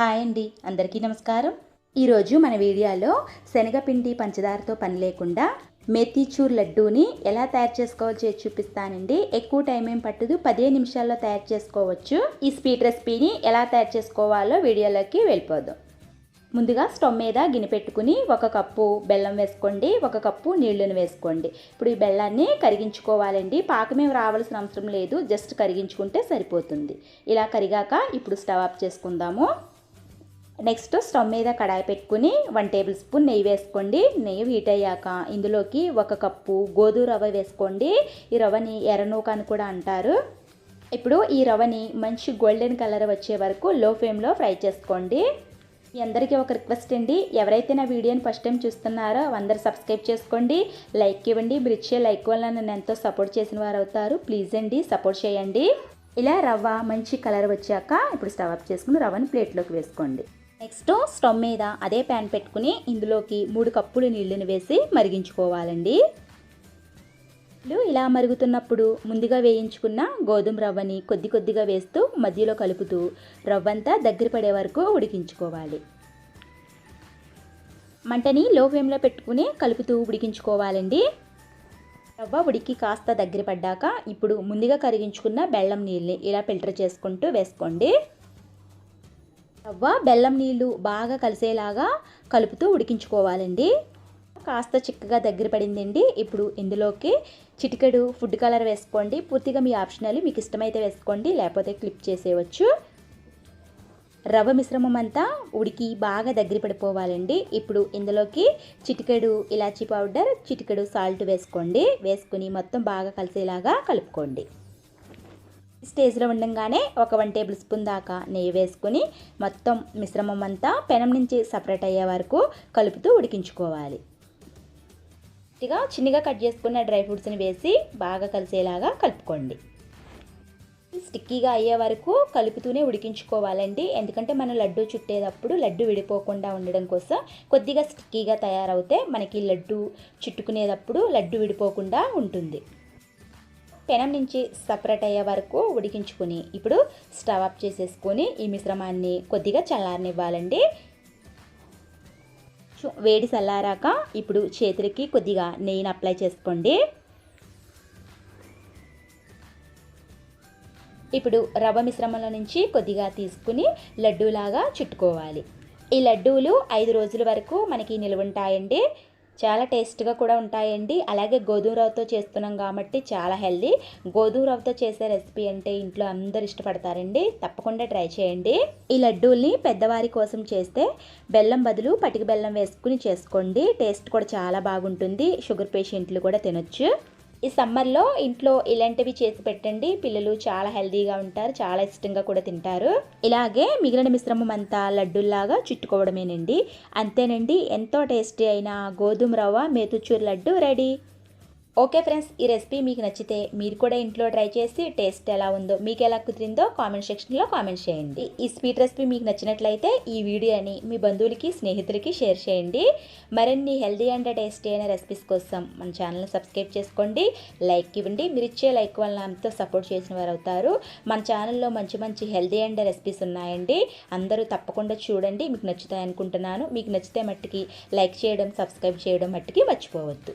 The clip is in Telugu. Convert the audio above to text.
హాయ్ అండి అందరికీ నమస్కారం. ఈరోజు మన వీడియోలో శనగపిండి పంచదారతో పని లేకుండా మెతిచూర్ లడ్డూని ఎలా తయారు చేసుకోవచ్చో చూపిస్తానండి. ఎక్కువ టైం ఏం పట్టదు పదిహేను నిమిషాల్లో తయారు చేసుకోవచ్చు. ఈ స్వీట్ రెసిపీని ఎలా తయారు చేసుకోవాలో వీడియోలోకి వెళ్ళిపోదాం. ముందుగా స్టవ్ మీద గిన్నె పెట్టుకుని ఒక కప్పు బెల్లం వేసుకోండి ఒక కప్పు నీళ్ళను వేసుకోండి. ఇప్పుడు ఈ బెల్లాన్ని కరిగించుకోవాలండి. పాకమేం రావాల్సిన అవసరం లేదు జస్ట్ కరిగించుకుంటే సరిపోతుంది. ఇలా కరిగాక ఇప్పుడు స్టవ్ ఆఫ్ చేసుకుందాము. నెక్స్ట్ స్టవ్ మీద కడాయి పెట్టుకుని వన్ టేబుల్ స్పూన్ నెయ్యి వేసుకోండి. నెయ్యి హీట్ అయ్యాక ఇందులోకి ఒక కప్పు గోధుమ రవ్వ వేసుకోండి. ఈ రవ్వని ఎర్రనూక అని కూడా అంటారు. ఇప్పుడు ఈ రవ్వని మంచి గోల్డెన్ కలర్ వచ్చే వరకు లో ఫ్లేమ్లో ఫ్రై చేసుకోండి. మీ అందరికీ ఒక రిక్వెస్ట్ అండి. ఎవరైతే నా వీడియోని ఫస్ట్ టైం చూస్తున్నారో అందరు సబ్స్క్రైబ్ చేసుకోండి. లైక్ ఇవ్వండి. మీరు ఇచ్చే లైక్ వల్ల నన్ను ఎంతో సపోర్ట్ చేసిన వారు అవుతారు. ప్లీజ్ అండి సపోర్ట్ చేయండి. ఇలా రవ్వ మంచి కలర్ వచ్చాక ఇప్పుడు స్టవ్ అప్ చేసుకుని రవ్వని ప్లేట్లోకి వేసుకోండి. నెక్స్ట్ స్టవ్ మీద అదే ప్యాన్ పెట్టుకుని ఇందులోకి మూడు కప్పులు నీళ్ళని వేసి మరిగించుకోవాలండి. ఇలా మరుగుతున్నప్పుడు ముందుగా వేయించుకున్న గోధుమ రవ్వని కొద్ది కొద్దిగా వేస్తూ మధ్యలో కలుపుతూ రవ్వంతా దగ్గర పడే వరకు ఉడికించుకోవాలి. మంటని లో ఫ్లేమ్లో పెట్టుకుని కలుపుతూ ఉడికించుకోవాలండి. రవ్వ ఉడికి కాస్త దగ్గర పడ్డాక ఇప్పుడు ముందుగా కరిగించుకున్న బెల్లం నీళ్ళని ఇలా ఫిల్టర్ చేసుకుంటూ వేసుకోండి. రవ్వ బెల్లం నీళ్ళు బాగా కలిసేలాగా కలుపుతూ ఉడికించుకోవాలండి. కాస్త చిక్కగా దగ్గర పడిందండి. ఇప్పుడు ఇందులోకి చిటికెడు ఫుడ్ కలర్ వేసుకోండి. పూర్తిగా మీ ఆప్షనల్ మీకు ఇష్టమైతే వేసుకోండి లేకపోతే క్లిప్ చేసేయవచ్చు. రవ్వ మిశ్రమం అంతా ఉడికి బాగా దగ్గర పడిపోవాలండి. ఇప్పుడు ఇందులోకి చిటికెడు ఇలాచీ పౌడర్ చిటికెడు సాల్ట్ వేసుకోండి. వేసుకుని మొత్తం బాగా కలిసేలాగా కలుపుకోండి. స్టేజ్లో ఉండగానే ఒక వన్ టేబుల్ స్పూన్ దాకా నెయ్యి వేసుకుని మొత్తం మిశ్రమం అంతా పెనం నుంచి సపరేట్ అయ్యే వరకు కలుపుతూ ఉడికించుకోవాలి. ఇక చిన్నగా కట్ చేసుకున్న డ్రై ఫ్రూట్స్ని వేసి బాగా కలిసేలాగా కలుపుకోండి. స్టిక్కీగా అయ్యే వరకు కలుపుతూనే ఉడికించుకోవాలండి. ఎందుకంటే మనం లడ్డు చుట్టేటప్పుడు లడ్డు విడిపోకుండా ఉండడం కోసం కొద్దిగా స్టిక్కీగా తయారవుతే మనకి లడ్డు చుట్టుకునేటప్పుడు లడ్డు విడిపోకుండా ఉంటుంది. పెనం నుంచి సపరేట్ అయ్యే వరకు ఉడికించుకుని ఇప్పుడు స్టవ్ ఆఫ్ చేసేసుకొని ఈ మిశ్రమాన్ని కొద్దిగా చల్లారనివ్వాలండి. వేడి చల్లారాక ఇప్పుడు చేతులకి కొద్దిగా నెయ్యిని అప్లై చేసుకోండి. ఇప్పుడు రవ్వ మిశ్రమంలో నుంచి కొద్దిగా తీసుకుని లడ్డూలాగా చుట్టుకోవాలి. ఈ లడ్డూలు ఐదు రోజుల వరకు మనకి నిలువ ఉంటాయండి చాలా టేస్ట్గా కూడా ఉంటాయండి. అలాగే గోధుమ రవ్వతో చేస్తున్నాం కాబట్టి చాలా హెల్దీ. గోధుమ రవ్వతో చేసే రెసిపీ అంటే ఇంట్లో అందరు ఇష్టపడతారండి. తప్పకుండా ట్రై చేయండి. ఈ లడ్డూల్ని పెద్దవారి కోసం చేస్తే బెల్లం బదులు పటిక బెల్లం వేసుకుని చేసుకోండి. టేస్ట్ కూడా చాలా బాగుంటుంది. షుగర్ పేషెంట్లు కూడా తినొచ్చు. ఈ సమ్మర్లో ఇంట్లో ఇలాంటివి చేసి పెట్టండి. పిల్లలు చాలా హెల్దీగా ఉంటారు. చాలా ఇష్టంగా కూడా తింటారు. ఇలాగే మిగిలిన మిశ్రమం అంతా లడ్డూల్లాగా చుట్టుకోవడమేనండి. అంతేనండి. ఎంతో టేస్టీ అయిన గోధుమ రవ్వ Motichoor laddu ready. Okay friends ఈ రెసిపీ మీకు నచ్చితే మీరు కూడా ఇంట్లో ట్రై చేసి టేస్ట్ ఎలా ఉందో మీకు ఎలా కుదిరిందో కామెంట్ సెక్షన్లో కామెంట్ చేయండి. ఈ స్వీట్ రెసిపీ మీకు నచ్చినట్లయితే ఈ వీడియోని మీ బంధువులకి స్నేహితులకి షేర్ చేయండి. మరిన్ని హెల్దీ అండ్ టేస్టీ అయిన రెసిపీస్ కోసం మన ఛానల్ని సబ్స్క్రైబ్ చేసుకోండి. లైక్ ఇవ్వండి. మీరు ఇచ్చే లైక్ వల్ల అంతా సపోర్ట్ చేసిన వారు అవుతారు. మన ఛానల్లో మంచి మంచి హెల్దీ అండ్ రెసిపీస్ ఉన్నాయండి. అందరూ తప్పకుండా చూడండి. మీకు నచ్చుతాయి అనుకుంటున్నాను. మీకు నచ్చితే మట్టికి లైక్ చేయడం సబ్స్క్రైబ్ చేయడం మట్టికి మర్చిపోవద్దు.